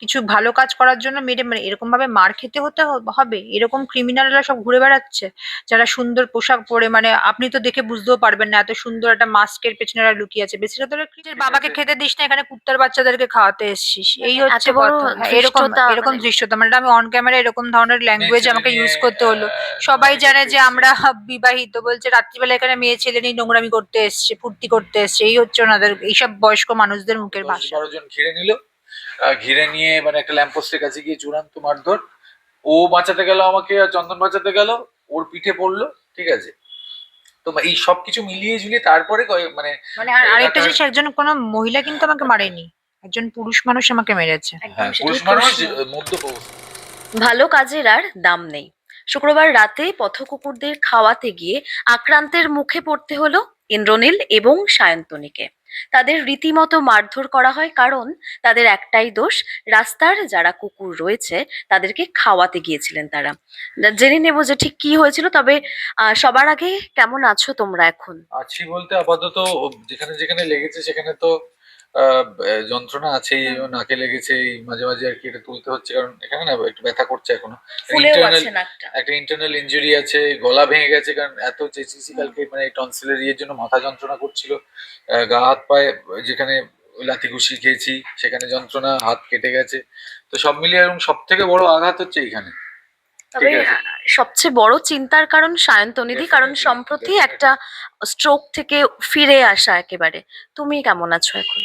কিছু ভালো কাজ করার জন্য মেরে মানে এরকম ভাবে মার খেতে হতে হবে? এরকম ক্রিমিনালরা সব ঘুরে বেড়াচ্ছে যারা সুন্দর পোশাক পরে মানে আপনি তো দেখে বুঝতেও পারবেন না এত সুন্দর একটা মাস্কের পেছনে এরা লুকিয়ে আছে। বেশিরভাগ বাবাকে খেতে দিস না এখানে কুত্তার বাচ্চাদেরকে খাওয়াতে এসছিস। এই মানে হচ্ছে হ্যাঁ, এরকম এরকম মানে- দৃশ্যতা মানে এটা আমি অন ক্যামেরা এরকম ধরনের ল্যাঙ্গুয়েজ আমাকে ইউজ করতে হলো। সবাই জানে যে। আমরা বিবাহিত। বলছে রাত্রিবেলা এখানে মেয়ে ছেলে নিয়ে নোংরামি করতে এসছে ফুর্তি করতে এসছে। এই হচ্ছে ওনাদের এইসব বয়স্ক মানুষদের মুখের ভাষা। বারো জন ঘিরে নিল। ঘিরে নিয়ে মানে একটা ল্যাম্পপোস্টের কাছে গিয়ে চূড়ান্ত মারধর। ও বাঁচাতে গেল আমাকে আর চন্দন বাঁচাতে গেল ওর পিঠে পড়ল ঠিক আছে? তো এই সব কিছু মিলিয়ে ঝুলিয়ে তারপরে মানে মানে আরেকটা জিনিস একজন কোনো মহিলা কিন্তু আমাকে মারেনি। একজন পুরুষ মানুষ আমাকে মেরেছে। হ্যাঁ পুরুষ মানুষ। মধ্য ভালো কাজের আর দাম নেই। শুক্রবার রাতে পথকুকুরদের খাওয়াতে গিয়ে আক্রান্তের মুখে পড়তে হলো ইন্দ্রনীল এবং সায়ন্তনীকে। তাদের রীতিমতো মারধর করা হয় কারণ তাদের একটাই দোষ, রাস্তার যারা কুকুর রয়েছে তাদেরকে খাওয়াতে গিয়েছিলেন তারা। জেনে নেব যে ঠিক কি হয়েছিল, তবে সবার আগে কেমন আছো তোমরা এখন? আছি বলতে আপাতত যেখানে যেখানে লেগেছে সেখানে তো আহ, যন্ত্রণা আছেই নাকে লেগেছে এই মাঝে মাঝে আর কি এটা তুলতে হচ্ছে কারণ এখানে না একটু ব্যথা করছে এখনও। ফুলেও Internal- আছে নাকটা। একটা ইন্টারনাল ইনজুরি আছে গলা ভেঙে গেছে কারণ এত চেঁচিয়েছি কালকে মানে টনসিলের ইয়ের জন্য মাথা যন্ত্রণা করছিল। আহ, গা হাত পায়ে যেখানে লাথি ঘুষি খেয়েছি সেখানে যন্ত্রণা হাত কেটে গেছে। তো সব মিলিয়ে এবং সব থেকে বড় আঘাত হচ্ছে এইখানে। তবে সবচেয়ে বড় চিন্তার কারণ সায়ন্তনিধি কারণ সম্প্রতি একটা স্ট্রোক থেকে ফিরে আসা একেবারে। তুমি কেমন আছো এখন?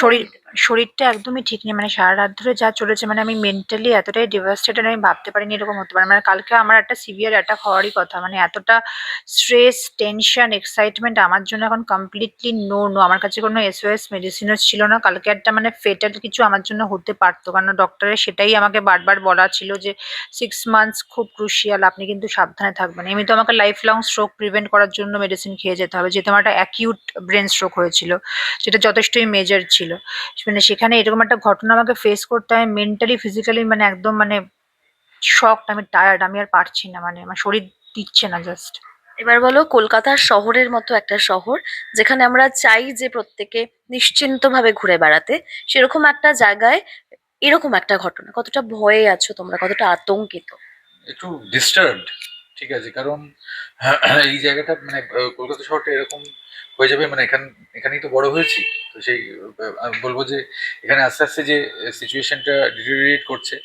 শরীর শরীরটা একদমই ঠিক নেই মানে সারা রাত ধরে যা চলেছে মানে আমি মেন্টালি এতটাই ডিভাস্টেটেড আমি ভাবতে পারিনি এরকম হতে পারে। মানে কালকে আমার একটা সিভিয়ার অ্যাটাক হওয়ারই কথা মানে এতটা স্ট্রেস টেনশন এক্সাইটমেন্ট আমার জন্য এখন কমপ্লিটলি নো নো আমার কাছে কোনো এসওএস মেডিসিনও ছিল না। কালকে একটা মানে ফেটাল কিছু আমার জন্য হতে পারতো, কারণ ডক্টরের সেটাই আমাকে বারবার বলা ছিল যে সিক্স মান্থস খুব ক্রুশিয়াল আপনি কিন্তু সাবধানে থাকবেন। এমনি তো আমাকে লাইফ লং স্ট্রোক প্রিভেন্ট করার জন্য মেডিসিন খেয়ে যেতে হবে, যেহেতু আমার একটা অ্যাকিউট ব্রেন স্ট্রোক হয়েছিল, যেটা যথেষ্টই মেজর ছিল। মানে সেখানে এরকম একটা ঘটনা আমাকে ফেস করতে হয় মেন্টালি ফিজিক্যালি মানে একদম মানে শকড আমি টায়ার্ড আমি আর পারছি না মানে আমার শরীর দিচ্ছে না জাস্ট এবার বলো কলকাতার শহরের মতো একটা শহর যেখানে আমরা চাই যে প্রত্যেকে নিশ্চিন্তভাবে ঘুরে বেড়াতে সেরকম একটা জায়গায় এরকম একটা ঘটনা কতটা ভয়ে আছো তোমরা কতটা আতঙ্কিত? একটু ডিস্টার্বড ঠিক আছে কারণ এই জায়গাটা মানে কলকাতা শহরটা এরকম হয়ে যাবে মানে এখান এখানেই তো বড় হয়েছি তো সেই আমি বলব যে এখানে আস্তে আস্তে যে সিচুয়েশনটা ডিটেরিয়েট করছে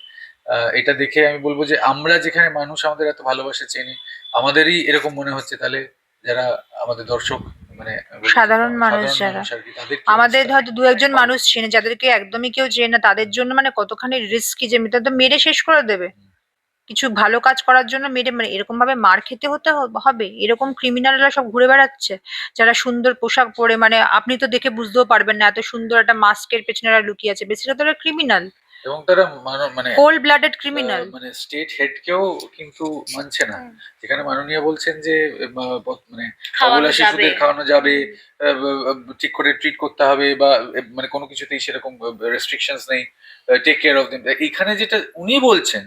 এটা দেখে আমি বলব যে আমরা যেখানে মানুষ আমাদের এত ভালোবাসে চেনে আমাদেরই এরকম মনে হচ্ছে তাহলে যারা আমাদের দর্শক মানে সাধারণ মানুষ যারা। আমাদের? হয়তো দু একজন মানুষ চেনে যাদেরকে একদমই কেউ চেনে না তাদের জন্য মানে কতখানি রিস্কি যে তো মেরে শেষ করে দেবে কিছু ভালো কাজ করার জন্য মেরে মানে এরকম ভাবে মার খেতে হতে হ- হবে? এরকম ক্রিমিনালরা সব ঘুরে বেড়াচ্ছে? যারা সুন্দর পোশাক পরে মানে আপনি তো দেখে বুঝতেও পারবেন না এত সুন্দর একটা মাস্কের পেছনে এরা লুকিয়ে আছে। বেশিরভাগ তোরা ক্রিমিনাল এবং তারা মানো- মানে কোল্ড ব্লাডেড ক্রিমিনাল আহ, মানে স্টেট হেডকেও কিন্তু মানছে না। যেখানে মাননীয় বলছেন যে আহ, ব- মানে খাওয়ানো অবলা যাবে। শিশুদের খাওয়ানো যাবে আহ, আহ, ঠিক করে ট্রিট করতে হবে বা আহ, মানে কোনো কিছুতেই সেরকম রেস্ট্রিকশনস নেই টেক কেয়ার অফ দেম এখানে যেটা উনি বলছেন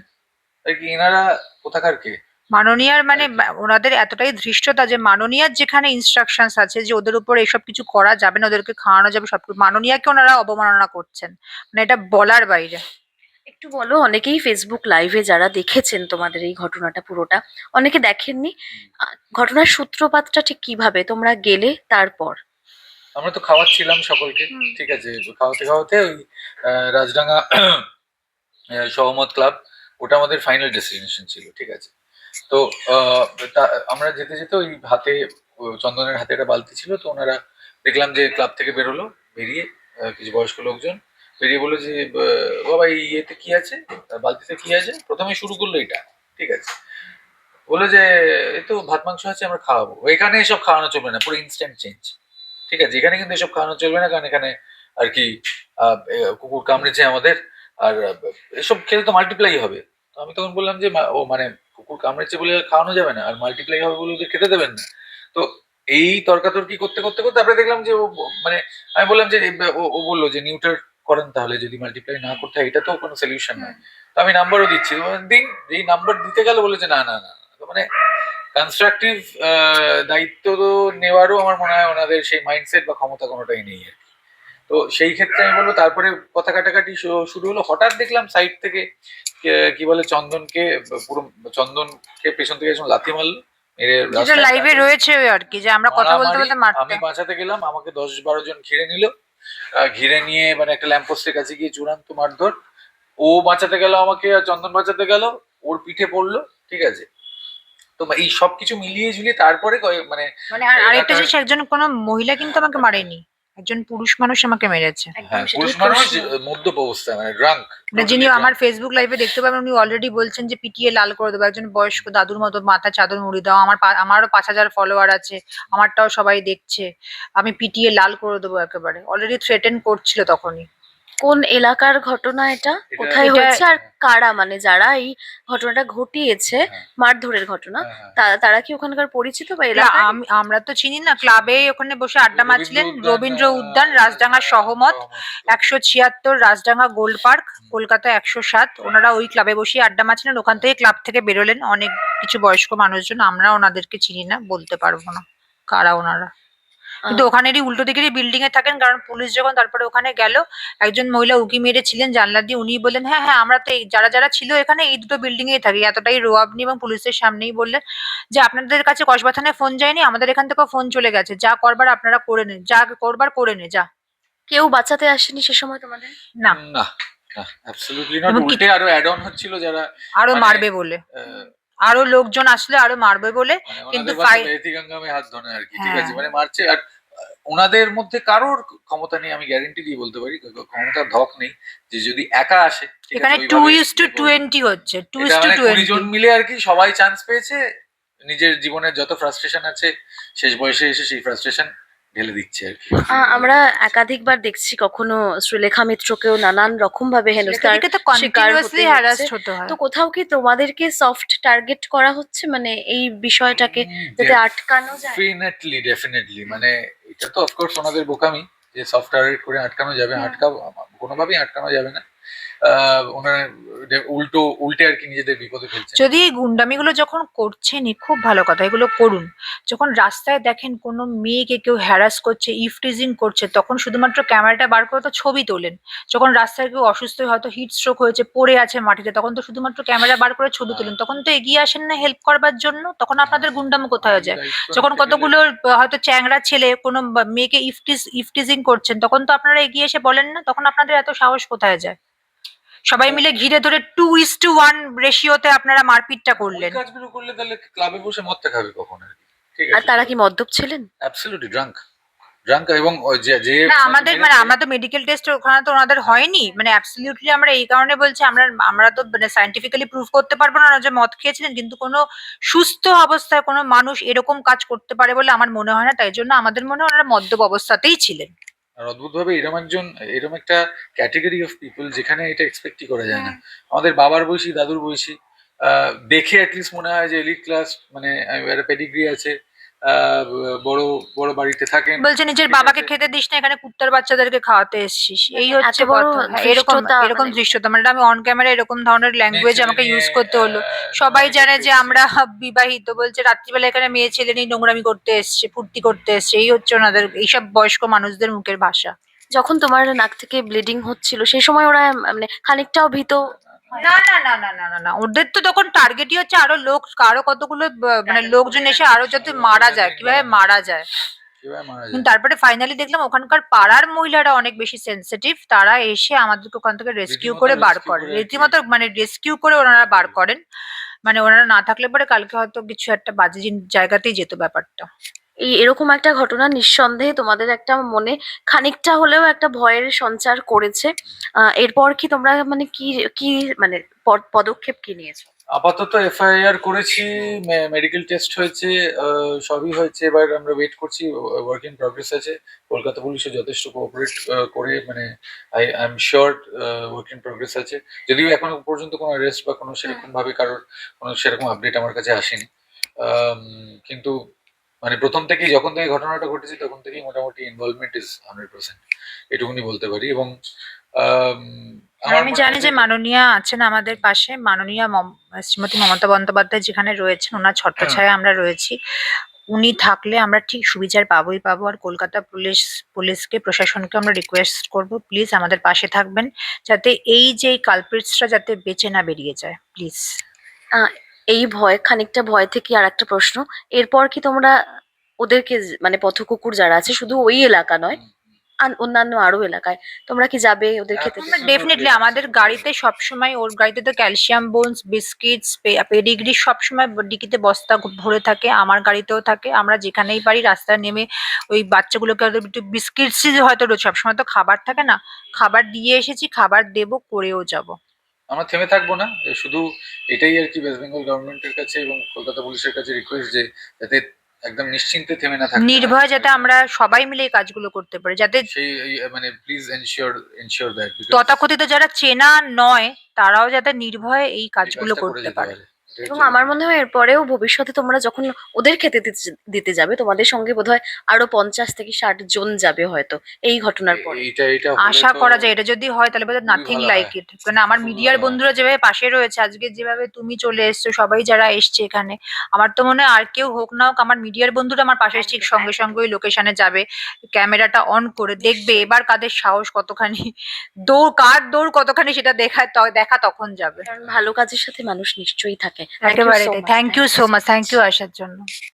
আর কি এনারা কোথাকার কে? মাননীয়ার মানে ওনাদের এতটাই ধৃষ্টতা যে মাননীয়ার যেখানে ইনস্ট্রাকশনস আছে যে ওদের উপর এসব কিছু করা যাবে না ওদেরকে খাওয়ানো যাবে সব মাননীয়াকে ওনারা অবমাননা করছেন। মানে এটা বলার বাইরে। একটু বলো অনেকেই ফেসবুক লাইভে যারা দেখেছেন তোমাদের এই ঘটনাটা পুরোটা অনেকে দেখেননি? ঘটনার সূত্রপাতটা ঠিক কীভাবে? তোমরা গেলে তারপর। আমরা তো খাওয়াচ্ছিলাম সকলকে ঠিক আছে খাওয়াতে খাওয়াতে ওই রাজডাঙ্গা আহ, সহমত ক্লাব ওটা আমাদের ফাইনাল ডেস্টিনেশন ছিল, ঠিক আছে? তো আমরা যেতে যেতে ওই হাতে চন্দনের হাতে একটা বালতি ছিল, তো ওনারা দেখলাম যে ক্লাব থেকে বেরোলো, বেরিয়ে কিছু বয়স্ক লোকজন বেরিয়ে বলল যে বাবা, এই ইয়েতে কি আছে? বালতিতে কি আছে? প্রথমে শুরু করল এটা, ঠিক আছে? বলল যে, এই তো ভাত, মাংস আছে, আমরা খাওয়াবো। এখানে এসব খাওয়ানো চলবে না, পুরো ইনস্ট্যান্ট চেঞ্জ ঠিক আছে? এখানে কিন্তু এসব খাওয়ানো চলবে না, কারণ এখানে আর কি কুকুর কামড়েছে আমাদের আর এসব খেলে তো মাল্টিপ্লাই হবে। তো আমি তখন বললাম যে ও মানে কুকুর কামড়েছে বলে খাওয়ানো যাবে না, আর মাল্টিপ্লাই হবে বলে ওদের খেতে দেবেন না। তো এই তর্কাতর্কি করতে করতে করতে তারপরে দেখলাম যে ও মানে আমি বললাম যে ও বলল যে নিউটার করেন তাহলে, যদি মাল্টিপ্লাই না করতে হয়, এটা তো কোনো সলিউশন নয়। তো আমি নাম্বারও দিচ্ছি। দিন, যেই নাম্বার দিতে গেল বলেছে যে না না না। মানে কনস্ট্রাকটিভ দায়িত্ব তো নেওয়ারও আমার মনে হয় ওনাদের সেই মাইন্ডসেট বা ক্ষমতা কোনোটাই নেই আর কি। তো সেই ক্ষেত্রে আমি বলব তারপরে কথা কাটাকাটি শুরু হলো। হঠাৎ দেখলাম সাইড থেকে কি বলে চন্দনকে পুরো চন্দনকে পেছন থেকে একজন লাথি মারলো। যেটা লাইভে রয়েছে আর কি যে আমরা কথা বলতে বলতে মারতে। আমি বাঁচাতে গেলাম আমাকে দশ বারো জন ঘিরে নিল। ঘিরে নিয়ে মানে একটা ল্যাম্পপোস্টের কাছে গিয়ে চূড়ান্ত মারধর। ও বাঁচাতে গেল আমাকে আর চন্দন বাঁচাতে গেল ওর পিঠে পড়ল ঠিক আছে। তো এই সব কিছু মিলিয়ে ঝুলিয়ে তারপরে মানে মানে আরেকটা জিনিস একজন কোনো মহিলা কিন্তু আমাকে মারেনি। একজন পুরুষ মানুষ আমাকে মেরেছে। হ্যাঁ পুরুষ মানুষ মদ্যপ অবস্থায় মানে ড্রাঙ্ক মানে যিনি আমার ফেসবুক লাইভে দেখতে পাবেন উনি অলরেডি বলছেন যে পিটিয়ে লাল করে দেবো। একজন বয়স্ক দাদুর মতো মাথা চাদর মুড়ি দাও। আমার পা- আমারও পাঁচ হাজার ফলোয়ার আছে আমারটাও সবাই দেখছে। আমি পিটিয়ে লাল করে দেবো একেবারে। অলরেডি থ্রেটেন করছিল তখনই। কোন এলাকার ঘটনা এটা? কোথায় হয়েছে আর কারা? মানে যারা এই ঘটনাটা ঘটিয়েছে হ্যাঁ। মারধরের ঘটনা হ্যাঁ, তারা কি ওখানকার পরিচিত বা আম- আমরা তো চিনি না। ক্লাবে ওখানে বসে আড্ডা মারছিলেন রবীন্দ্র উদ্যান রাজডাঙ্গা সহমত একশো ছিয়াত্তর রাজডাঙ্গা গোল্ড পার্ক কলকাতা একশো সাত। ওনারা ওই ক্লাবে বসে আড্ডা মারছিলেন। ওখান থেকে ক্লাব থেকে বেরোলেন। অনেক কিছু বয়স্ক মানুষজন আমরা ওনাদেরকে চিনি না বলতে পারব না কারা ওনারা। কিন্তু ওখানেরই উল্টো দিকেরই বিল্ডিং এ থাকেন কারণ পুলিশ যখন তারপরে ওখানে গেল একজন মহিলা উকি মেরেছিলেন জানলা দিয়ে উনি বললেন হ্যাঁ হ্যাঁ আমরা তো যারা যারা ছিল এখানে এই দুটো বিল্ডিং এই থাকি। এতটাই রো আপনি এবং পুলিশের সামনেই বললেন যে আপনাদের কাছে কসবা থানায় ফোন যায়নি আমাদের এখান থেকে ফোন চলে গেছে। যা করবার আপনারা করে নেন যা করবার করে নে যা। কেউ বাঁচাতে আসেনি সে সময় তোমাদের? না। না অ্যাবসলিউটলি নট উল্টে আরও অ্যাড অন হচ্ছিল যারা আরও মানে- মারবে বলে। আরও লোকজন আসলে আরও মারবে বলে মানে কিন্তু হাত ধরে আর কি ঠিক হ্যাঁ। আছে? মানে মারছে আর ওনাদের মধ্যে কারোর ক্ষমতা নেই আমি গ্যারেন্টি দিয়ে বলতে পারি ক্ষমতার ধক নেই যে যদি একা আসে এখানে টু ইস টু ইয়ে করবে। টোয়েন্টি হচ্ছে টু ইস এটা টু মানে কুড়ি জন মিলে আর কি সবাই চান্স পেয়েছে নিজের জীবনের যত ফ্রাস্ট্রেশন আছে শেষ বয়সে এসে সেই ফ্রাস্ট্রেশন ঢেলে দিচ্ছে আর কি। আমরা একাধিকবার দেখছি কখনো শ্রীলেখা মিত্রকেও নানান রকম ভাবে হেনস্থার তো শিকার হতে হয়। তো কোথাও কি তোমাদেরকে সফট টার্গেট করা হচ্ছে? মানে এই বিষয়টাকে যাতে আটকানো যায়? ডেফিনেটলি ডেফিনেটলি মানে এটা তো অফকোর্স ওনাদের বোকামি যে সফটওয়্যার করে আটকানো যাবে আটকা আটকাবো কোনোভাবেই আটকানো যাবে না। ওনারা উল্টো উল্টে আর কি নিজেদের বিপদে ফেলছে যদি এই গুন্ডামিগুলো যখন করছেনই খুব ভালো কথা এগুলো করুন। যখন রাস্তায় দেখেন কোনো মেয়েকে কেউ হ্যারাস করছে ইফটিজিং করছে তখন শুধুমাত্র ক্যামেরাটা বার করে তো ছবি তোলেন। যখন রাস্তায় কেউ অসুস্থ হয়তো হিট স্ট্রোক হয়েছে পড়ে আছে মাটিতে তখন তো শুধুমাত্র ক্যামেরা বার করে ছবি তোলেন। তখন তো এগিয়ে আসেন না হেল্প করবার জন্য তখন আপনাদের গুন্ডামো কোথায় যায়? যখন কতগুলো হয়তো চ্যাংরা ছেলে কোনো মেয়েকে ইফটিজ ইফটিজিং করছেন তখন তো আপনারা এগিয়ে এসে বলেন না তখন আপনাদের এত সাহস কোথায় যায়? সবাই মিলে ঘিরে ধরে টু ইস টু ওয়ান রেশিওতে আপনারা মারপিটটা করলেন। ওই কাজগুলো করলে তাহলে ক্লাবে বসে মদটা খাবে কখন আর কি? ঠিক আর আছে। তারা কি মদ্যপ ছিলেন? অ্যাবসলিউটলি ড্রাঙ্ক ড্রাঙ্ক এবং ওই যে যে না আমাদের মানে আমরা তো মেডিকেল টেস্ট ওখানে তো ওনাদের হয়নি। মানে অ্যাবসলিউটলি আমরা এই কারণে বলছি আমরা আমরা তো মানে সাইন্টিফিক্যালি প্রুভ করতে পারব না যে মদ খেয়েছিলেন কিন্তু কোনো সুস্থ অবস্থায় কোনো মানুষ এরকম কাজ করতে পারে বলে আমার মনে হয় না। তাই জন্য আমাদের মনে হয় ওনারা মদ্যপ অবস্থাতেই ছিলেন। আর অদ্ভুত ভাবে এরকম একজন এরকম একটা ক্যাটেগরি অফ পিপল যেখানে এটা এক্সপেক্টই করা যায় না। আমাদের বাবার বয়সী দাদুর বয়সী আহ, দেখে অ্যাটলিস্ট মনে হয় যে এলিট ক্লাস মানে একটা পেডিগ্রি আছে। বড় বড় বাড়িতে থাকেন। বলছে নিজের বাবাকে খেতে দিস না এখানে কুত্তার বাচ্চাদেরকে খাওয়াতে এসছিস। এই হচ্ছে বড় হ্যাঁ, এরকম এরকম দৃশ্যতা মানে আমি অন ক্যামেরা এরকম ধরনের ল্যাঙ্গুয়েজ আমাকে ইউজ করতে হলো। সবাই জানে যে আমরা বিবাহিত। বলছে রাত্রিবেলা এখানে মেয়ে ছেলে নিয়ে নোংরামি করতে এসছে ফুর্তি করতে এসছে। এই হচ্ছে ওনাদের এইসব বয়স্ক মানুষদের মুখের ভাষা। যখন তোমার নাক থেকে ব্লিডিং হচ্ছিল সেই সময় ওরা মানে খানিকটাও ভীত না না না না না না না। ওদের তো তখন টার্গেটই হচ্ছে আরও লোক আরও কতগুলো মানে লোকজন এসে আরও যাতে মারা যায় কীভাবে মারা যায়। কীভাবে মারা যায়? কিন্তু তারপরে ফাইনালি দেখলাম ওখানকার পাড়ার মহিলারা অনেক বেশি সেনসিটিভ তারা এসে আমাদেরকে ওখান থেকে রেস্কিউ করে বার করে। রীতিমতো মানে রেস্কিউ করে ওনারা বার করেন। মানে ওনারা না থাকলে পরে কালকে হয়তো কিছু একটা বাজে জায়গাতেই যেত ব্যাপারটা। এই এরকম একটা ঘটনা নিঃসন্দেহে তোমাদের একটা মনে খানিকটা হলেও একটা ভয়ের সঞ্চার করেছে। এরপর কি তোমরা মানে কি কি মানে পদ- পদক্ষেপ কি নিয়েছো? আপাতত এফআইআর করেছি মেডিকেল টেস্ট হয়েছে সবই হয়েছে, এবার আমরা ওয়েট করছি ওয়ার্ক ইন প্রগ্রেস আছে। কলকাতা পুলিশে যথেষ্ট কোঅপারেট করে মানে I I am sure work in progress আছে। যদিও এখনও পর্যন্ত কোনো অ্যারেস্ট বা কোনো সেরকম ভাবে কারোর কোনো সেরকম আপডেট আমার কাছে আসেনি। কিন্তু মানে প্রথম থেকেই যখন থেকে ঘটনাটা ঘটেছে তখন থেকেই মোটামুটি ইনভলভমেন্ট ইজ হান্ড্রেড পার্সেন্ট এটুকুনি বলতে পারি। এবং আম, জানি যে মাননীয়া আছেন আমাদের পাশে মাননীয়া শ্রীমতী মমতা বন্দ্যোপাধ্যায় যেখানে রয়েছেন ওনার ছত্রছায়া আমরা রয়েছি। উনি থাকলে আমরা ঠিক সুবিচার পাবোই পাবো। আর কলকাতা পুলিশ পুলিশকে প্রশাসনকে আমরা রিকোয়েস্ট করব। প্লিজ আমাদের পাশে থাকবেন যাতে এই যে কালপ্রিটসরা যাতে বেঁচে না বেরিয়ে যায়। প্লিজ এই ভয়, খানিকটা ভয় থেকে আর একটা প্রশ্ন। এরপর কি তোমরা ওদেরকে মানে পথ কুকুর যারা আছে, শুধু ওই এলাকা নয় অন্যান্য আরও এলাকায়, তোমরা কি যাবে ওদের খেতে ডেফিনেটলি আমাদের গাড়িতে সবসময়, ওর গাড়িতে তো ক্যালসিয়াম বোনস বিস্কিটস পেডিগ্রি সবসময় ডিকিতে বস্তা ভরে থাকে, আমার গাড়িতেও থাকে। আমরা যেখানেই পারি রাস্তায় নেমে ওই বাচ্চাগুলোকে একটু বিস্কিটসই হয়তো সবসময় তো খাবার থাকে না, খাবার দিয়ে এসেছি, খাবার দেবো, করেও যাব। আমরা থেমে থাকব না। শুধু এটাই আর কি ওয়েস্ট বেঙ্গল গভর্নমেন্টের কাছে এবং কলকাতা পুলিশের কাছে রিকোয়েস্ট যে যাতে একদম নিশ্চিন্তে থেমে না থাকে। নির্ভয় যাতে আমরা সবাই মিলে এই কাজগুলো করতে পারি যাতে সেই মানে প্লিজ এনশিওর এনশিওর দ্যাট তথাকথিত যারা চেনা নয় তারাও যাতে নির্ভয়ে এই কাজগুলো করতে পারে। এবং আমার মনে হয় এরপরেও ভবিষ্যতে তোমরা যখন ওদের খেতে দিতে- যাবে তোমাদের সঙ্গে বোধহয় আরও পঞ্চাশ থেকে ষাট জন যাবে হয়তো এই ঘটনার পর। আশা করা যায় এটা যদি হয় তাহলে বোধহয় নাথিং লাইক ইট কারণ আমার মিডিয়ার বন্ধুরা যেভাবে পাশে রয়েছে আজকে যেভাবে তুমি চলে এসছো সবাই যারা এসছে এখানে আমার তো মনে হয় আর কেউ হোক না হোক আমার মিডিয়ার বন্ধুরা আমার পাশে ঠিক সঙ্গে। সঙ্গে ওই লোকেশনে যাবে ক্যামেরাটা অন করে দেখবে এবার কাদের সাহস কতখানি দৌড় কার দৌড় কতখানি সেটা দেখা দেখা তখন যাবে। কারণ ভালো কাজের সাথে মানুষ নিশ্চয়ই থাকে। একেবারে. Thank you so much thank you আসার জন্য।